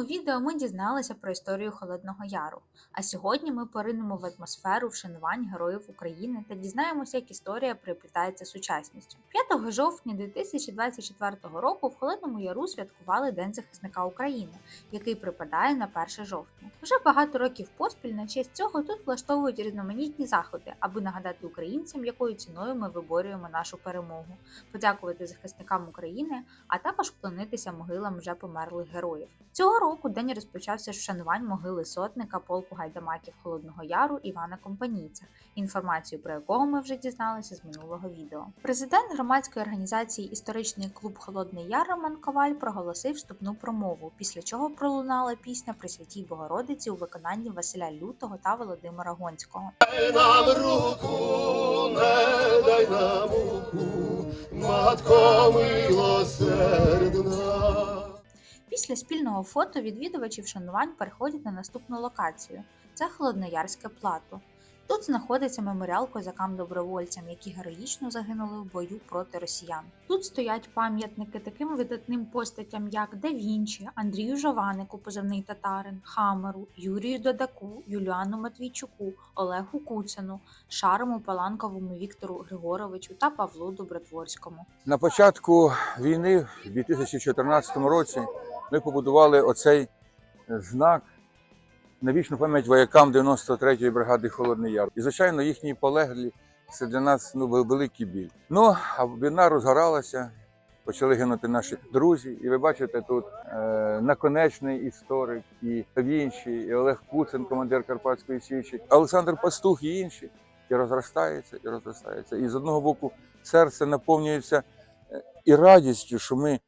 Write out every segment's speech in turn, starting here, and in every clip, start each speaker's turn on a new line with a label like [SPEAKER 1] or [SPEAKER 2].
[SPEAKER 1] Минулому відео ми дізналися про історію Холодного Яру, а сьогодні ми поринемо в атмосферу вшанувань героїв України та дізнаємося, як історія приплітається сучасністю. 5 жовтня 2024 року в Холодному Яру святкували День захисника України, який припадає на 1 жовтня. Вже багато років поспіль на честь цього тут влаштовують різноманітні заходи, аби нагадати українцям, якою ціною ми виборюємо нашу перемогу, подякувати захисникам України, а також вклонитися могилам вже померлих героїв. Цього року день розпочався з вшанувань могили сотника полку гайдамаків Холодного Яру Івана Компанійця, інформацію про якого ми вже дізналися з минулого відео. Президент громадської організації Історичний клуб Холодний Яр Роман Коваль проголосив вступну промову, після чого пролунала пісня Пресвятій Богородиці у виконанні Василя Лютого та Володимира Гонського.
[SPEAKER 2] Дай нам руку, не дай нам руку, матко милосердна.
[SPEAKER 1] Після спільного фото відвідувачі вшанувань переходять на наступну локацію це Холодноярське плато. Тут знаходиться меморіал козакам-добровольцям, які героїчно загинули в бою проти росіян. Тут стоять пам'ятники таким видатним постатям, як Да Вінчі, Андрію Жованику, позивний татарин, Хамеру, Юрію Додаку, Юліану Матвійчуку, Олегу Куцину, Шарому Паланковому Віктору Григоровичу та Павлу Добротворському.
[SPEAKER 3] На початку війни, в 2014 році, ми побудували оцей знак на вічну пам'ять воякам 93-ї бригади Холодний Яр. І, звичайно, їхні полеглі це для нас ну, великий біль. Ну, а війна розгоралася, почали гинути наші друзі. І ви бачите тут е, наконечний історик, і Вінчі, і Олег Куцин, командир Карпатської Січі, Олександр Пастух і інші. І розростається, і розростається. І з одного боку серце наповнюється е, і радістю, що ми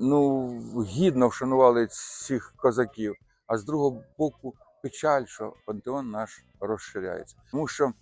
[SPEAKER 3] ну, гідно вшанували цих козаків, а з другого боку печаль, що пантеон наш розширяється. Тому що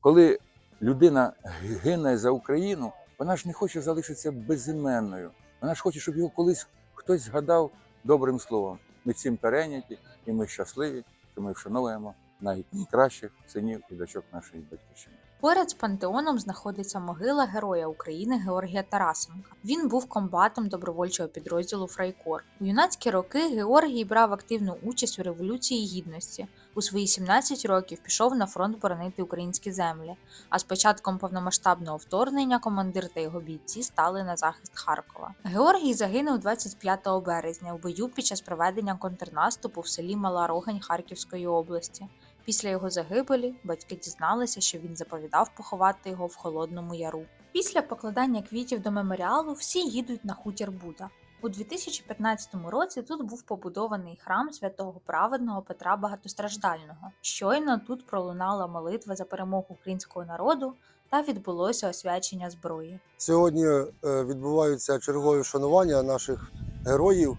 [SPEAKER 3] коли людина гине за Україну, вона ж не хоче залишитися безіменною. Вона ж хоче, щоб його колись хтось згадав добрим словом. Ми цим перейняті, і ми щасливі, що ми вшановуємо найкращих синів і дочок нашої батьківщини.
[SPEAKER 1] Поряд з пантеоном знаходиться могила Героя України Георгія Тарасенка. Він був комбатом добровольчого підрозділу Фрайкор. У юнацькі роки Георгій брав активну участь у революції гідності. У свої 17 років пішов на фронт боронити українські землі. А з початком повномасштабного вторгнення командир та його бійці стали на захист Харкова. Георгій загинув 25 березня у бою під час проведення контрнаступу в селі Мала Рогань Харківської області. Після його загибелі батьки дізналися, що він заповідав поховати його в Холодному Яру. Після покладання квітів до меморіалу всі їдуть на хутір Буда. У 2015 році тут був побудований храм святого праведного Петра Багатостраждального. Щойно тут пролунала молитва за перемогу українського народу та відбулося освячення зброї.
[SPEAKER 4] Сьогодні е, відбуваються чергові вшанування наших героїв,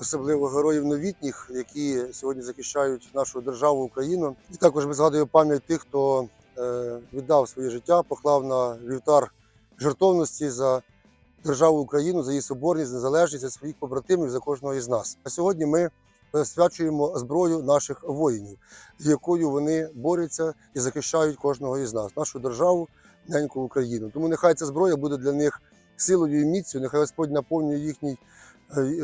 [SPEAKER 4] особливо героїв новітніх, які сьогодні захищають нашу державу Україну. І також ми згадуємо пам'ять тих, хто е, віддав своє життя, поклав на вівтар жертовності за державу Україну, за її соборність, незалежність за своїх побратимів, за кожного із нас. А сьогодні ми свячуємо зброю наших воїнів, якою вони борються і захищають кожного із нас, нашу державу, неньку Україну. Тому нехай ця зброя буде для них силою і міцю, нехай Господь наповнює їхній е,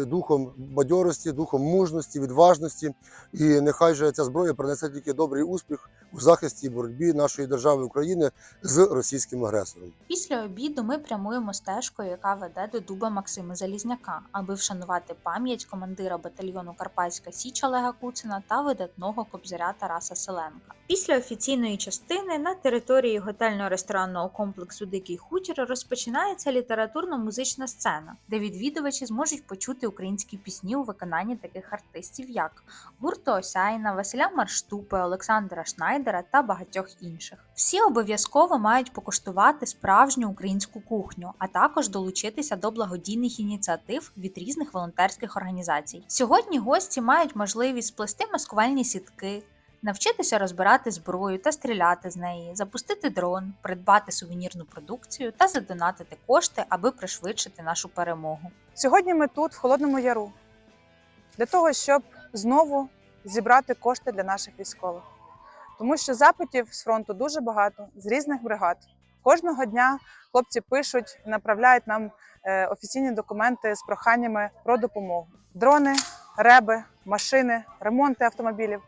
[SPEAKER 4] духом бадьорості, духом мужності, відважності, і нехай же ця зброя принесе тільки добрий успіх у захисті і боротьбі нашої держави України з російським агресором.
[SPEAKER 1] Після обіду ми прямуємо стежкою, яка веде до дуба Максима Залізняка, аби вшанувати пам'ять командира батальйону Карпатська Січ Олега Куцина та видатного кобзаря Тараса Селенка. Після офіційної частини на території готельно-ресторанного комплексу Дикий Хутір розпочинається літературно-музична сцена, де відвідувачі зможуть почути українські пісні у виконанні таких артистів, як гурту Осяїна, Василя Марштупи, Олександра Шнайдера та багатьох інших. Всі обов'язково мають покуштувати справжню українську кухню, а також долучитися до благодійних ініціатив від різних волонтерських організацій. Сьогодні гості мають можливість сплести маскувальні сітки. Навчитися розбирати зброю та стріляти з неї, запустити дрон, придбати сувенірну продукцію та задонатити кошти, аби пришвидшити нашу перемогу.
[SPEAKER 5] Сьогодні ми тут, в Холодному Яру, для того, щоб знову зібрати кошти для наших військових. Тому що запитів з фронту дуже багато, з різних бригад. Кожного дня хлопці пишуть направляють нам е, офіційні документи з проханнями про допомогу. дрони, реби, машини, ремонти автомобілів.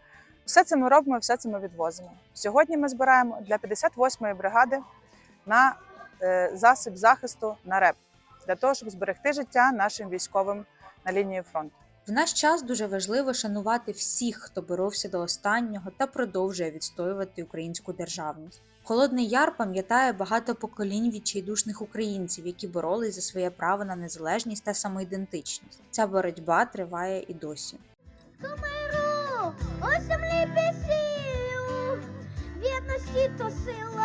[SPEAKER 5] Все це ми робимо, все це ми відвозимо. Сьогодні ми збираємо для 58-ї бригади на е, засіб захисту на РЕБ для того, щоб зберегти життя нашим військовим на лінії фронту.
[SPEAKER 1] В наш час дуже важливо шанувати всіх, хто боровся до останнього та продовжує відстоювати українську державність. Холодний Яр пам'ятає багато поколінь відчайдушних українців, які боролись за своє право на незалежність та самоідентичність. Ця боротьба триває і досі.
[SPEAKER 6] У землі пісію, в то сила,